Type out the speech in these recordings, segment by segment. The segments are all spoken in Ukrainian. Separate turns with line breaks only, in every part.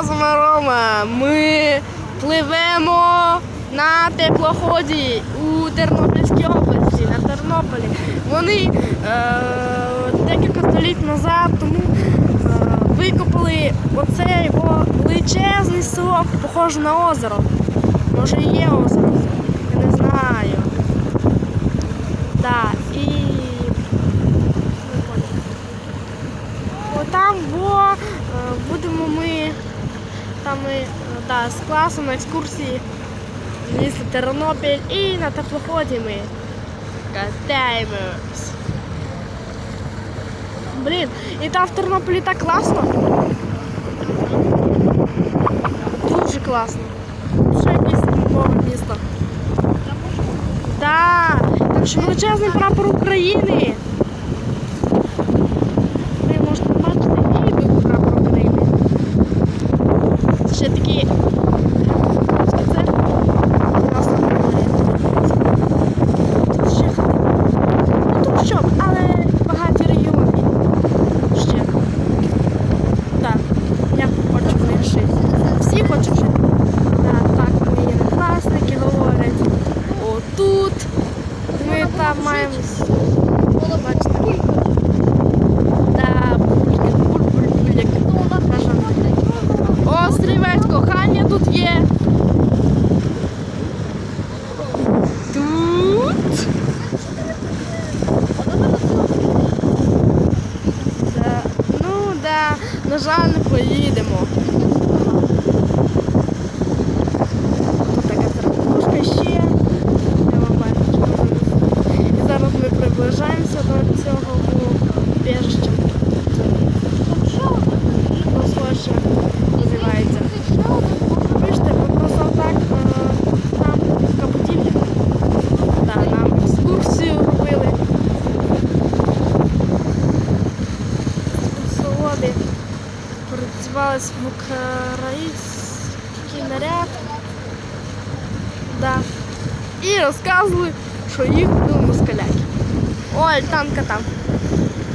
Розума Рома. Ми пливемо на теплоході у Тернопільській області, на Тернополі. Вони е, декілька століть назад тому е, викопали оцей о, величезний село, похоже на озеро. Може і є озеро. Я не знаю. Да, і Отам во е, будемо ми там ми е, да, з класом на екскурсії місто Тернопіль і на теплоході ми катаємось. Блін, і там в Тернополі так класно. Дуже класно. Ще якесь нове місто. Так, там ще величезний прапор України. Ви можете бачити і тут прапор України. Що це? Класно виглядає. Тут ще. Ну тут що, але багаті регіони. Ще. Так, я хочу в них жити. Всі хочуть жити. Так, так, мої однокласники говорять. Отут. Ми там маємо. Бачите. Тут є. Тут. Да. Ну да, на жаль, не поїдемо. Тут така церквушка ще. Я вам бачу. І зараз ми приближаємося до цього убіжища. працювалися в український наряд. Да. І розказували, що їх були москаляки. О, альтанка там.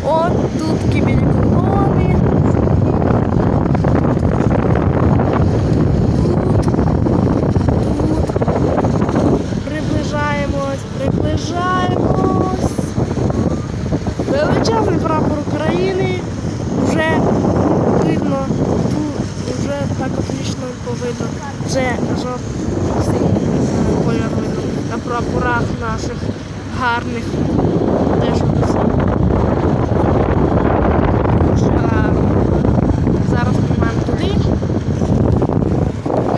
От тут кібілі Наших гарних. Теж ось. Дуже гарно. Зараз ми маємо туди.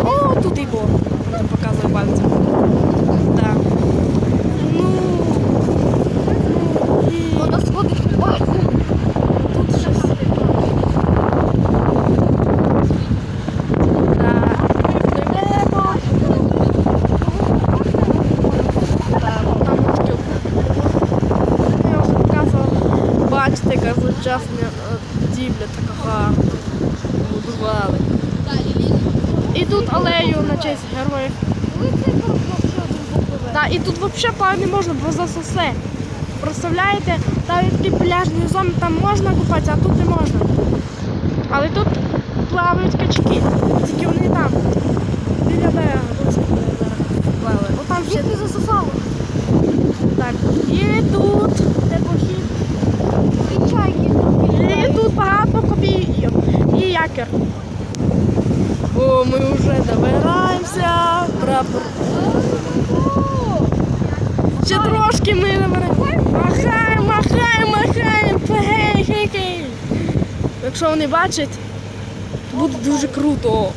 О, тут і бо. Вона показує пальцем. Так. Ну, ну, і...
Вона сходить в бак.
Тут щось. Так, пливемо. Так, там трошки. Я вже показувала. Бачите, яка сучасна е, будівля така гарна. Будували. І тут алею на честь героїв. Так, і тут взагалі не можна, бо засосе. Представляєте, там такі пляжні зони, там можна купатися, а тут не можна. Але тут плавають качки, тільки вони там. Біля берега тут плавають. О, там ще
Їх не засосало.
так. І тут де похід.
І чайки.
І тут багато копійок. І. О, ми вже добираємося. Прапор. Ще трошки ми. Махаємо, махаємо, махаємо. Гей, гей, гей. Якщо вони бачать, то буде дуже круто.